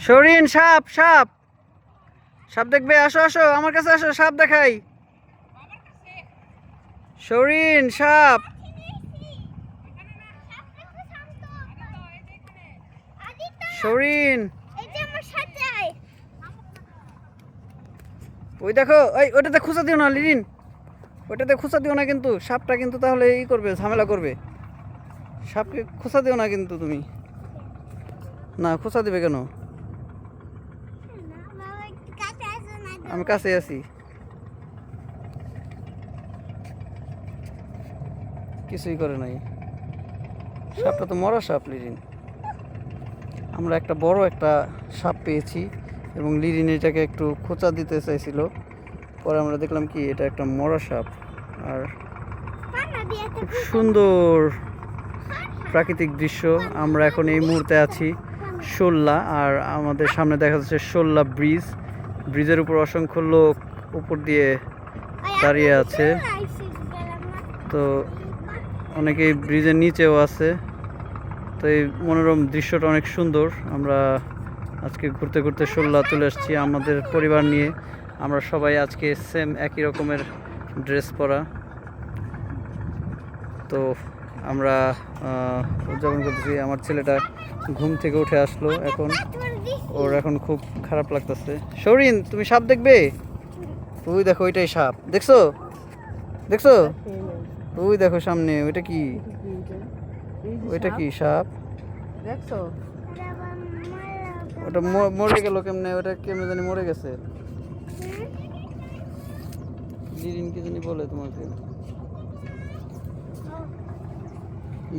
সরিন সাপ সাপ। সাপ দেখবে, আসো আসো, আমার কাছে আসো, সাপ দেখাই। সরিন সাপ। সরিন ওই দেখো, ওই ওটাতে খুঁচা দিও না, লিরিন। ওটাতে খুঁচা দিও না কিন্তু, সাপটা কিন্তু তাহলে ই করবে, ঝামেলা করবে। সাপকে খোঁচা দিও না কিন্তু তুমি। না খোঁচা দিবে কেন? আমি কাছে আছি। কিছুই করে নাই। সাপটা তো মরা সাপ লিরিন। আমরা একটা বড় একটা সাপ পেয়েছি এবং লিরিন এটাকে একটু খোঁচা দিতে চাইছিল। পরে আমরা দেখলাম কি এটা একটা মরা সাপ। আর খুব সুন্দর প্রাকৃতিক দৃশ্য। আমরা এখন এই মুহূর্তে আছি শোল্লা আর আমাদের সামনে দেখা যাচ্ছে শোল্লা ব্রিজ। ব্রিজের উপর অসংখ্য লোক উপর দিয়ে দাঁড়িয়ে আছে। তো অনেকেই ব্রিজের নিচেও আছে। তো এই মনোরম দৃশ্যটা অনেক সুন্দর। আমরা আজকে ঘুরতে ঘুরতে শোল্লা চলে এসেছি আমাদের পরিবার নিয়ে। আমরা সবাই আজকে সেম একই রকমের ড্রেস পরা। তো আমরা উদযাপন করতেছি। আমার ছেলেটা ঘুম থেকে উঠে আসলো এখন। ওর এখন খুব খারাপ লাগতেছে। সৌরিন তুমি সাপ দেখবে? তুই দেখো ওইটাই সাপ। দেখছ? দেখছ? ওই দেখো সামনে ওইটা কি? ওইটা কি সাপ? দেখছ? ওটা মরে গেল কেমনে? ওটা কেমনে জানি মরে গেছে। লিরিন কি জানি বলে তোমাকে।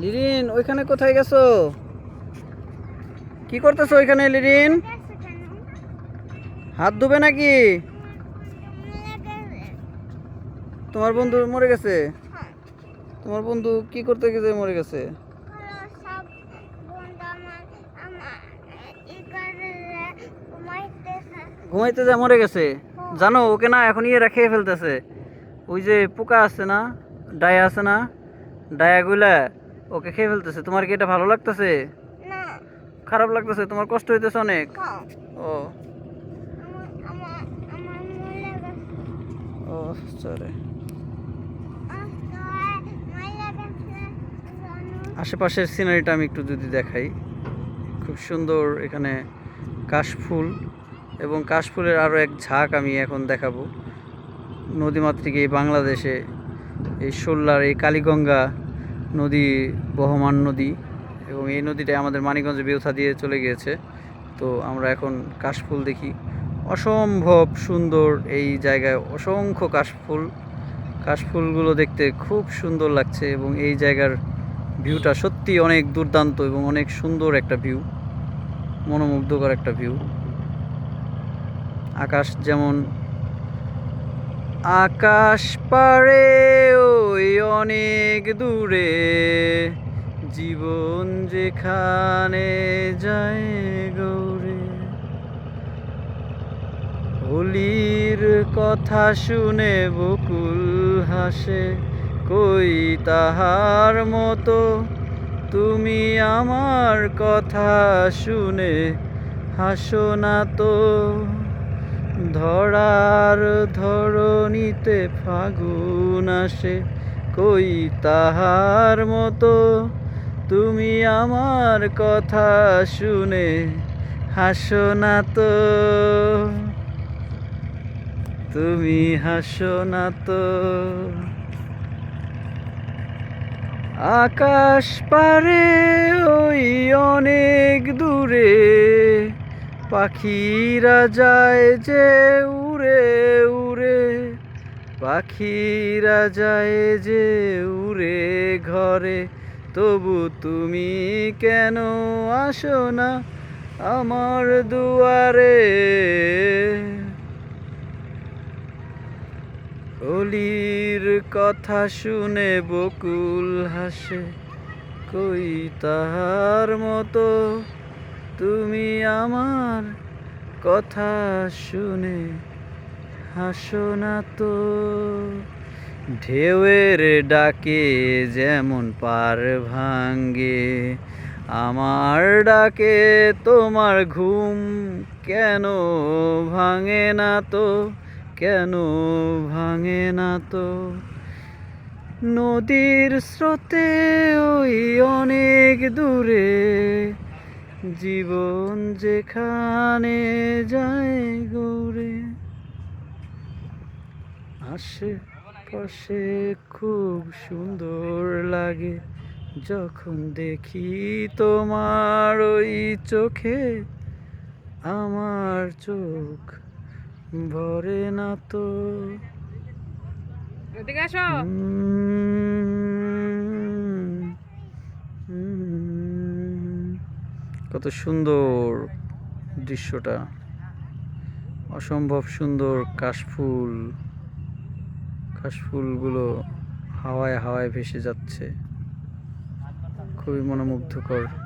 লিরিন, ওইখানে কোথায় গেছো? কি করতেছো ওইখানে, লিরিন? হাত ধুবে নাকি? তোমার বন্ধু মরে গেছে? তোমার বন্ধু কি করতে গেছে, মরে গেছে? ঘুমাইতে যা মরে গেছে। জানো, ওকে না এখন ইয়ে খেয়ে ফেলতেছে। ওই যে পোকা আছে না, ডায়া আছে না? ডায়াগুলা ওকে খেয়ে ফেলতেছে। তোমার কি এটা ভালো লাগতেছে? খারাপ লাগতেছে? তোমার কষ্ট হইতেছে অনেক? ও। ও সরি। আশেপাশের সিনারিটা আমি একটু যদি দেখাই। খুব সুন্দর এখানে কাশফুল এবং কাশফুলের আরও এক ঝাঁক আমি এখন দেখাবো। নদীমাতৃক এই বাংলাদেশে এই সোল্লার এই কালীগঙ্গা নদী, বহমান নদী এবং এই নদীটা আমাদের মানিকগঞ্জ বেউথা দিয়ে চলে গিয়েছে। তো আমরা এখন কাশফুল দেখি। অসম্ভব সুন্দর এই জায়গায়, অসংখ্য কাশফুল। কাশফুলগুলো দেখতে খুব সুন্দর লাগছে এবং এই জায়গার ভিউটা সত্যি অনেক দুর্দান্ত এবং অনেক সুন্দর একটা ভিউ, মনোমুগ্ধকর একটা ভিউ। আকাশ যেমন আকাশ পারে অনেক দূরে জীবন যেখানে যায় গৌরে। হোলির কথা শুনে বকুল হাসে, কই তাহার মতো? তুমি আমার কথা শুনে হাসো না তো। ধরার ধরণীতে ফাগুন আসে, কই তাহার মতো? তুমি আমার কথা শুনে হাসো না তো। তুমি হাসো না তো। আকাশ পারে ওই অনেক দূরে পাখিরা যায় যে উড়ে উড়ে। পাখিরা যায় যে উড়ে ঘরে। তবু তুমি কেন আসো না আমার দুয়ারে? অলির কথা শুনে বকুল হাসে, কই তাহার মতো তুমি আমার কথা শুনে হাসো না তো। ঢেউয়ের ডাকে যেমন পার ভাঙ্গে, আমার ডাকে তোমার ঘুম কেন ভাঙে না তো? কেন ভাঙে না তো? নদীর স্রোতে ওই অনেক দূরে জীবন যেখানে যায় গৌরে আশেপাশে খুব সুন্দর লাগে। যখন দেখি তোমার ওই চোখে আমার চোখ ভরে না তো। এদিকে আসো। কত সুন্দর দৃশ্যটা। অসম্ভব সুন্দর কাশফুল। কাশফুলগুলো হাওয়ায় হাওয়ায় ভেসে যাচ্ছে। খুবই মনোমুগ্ধকর।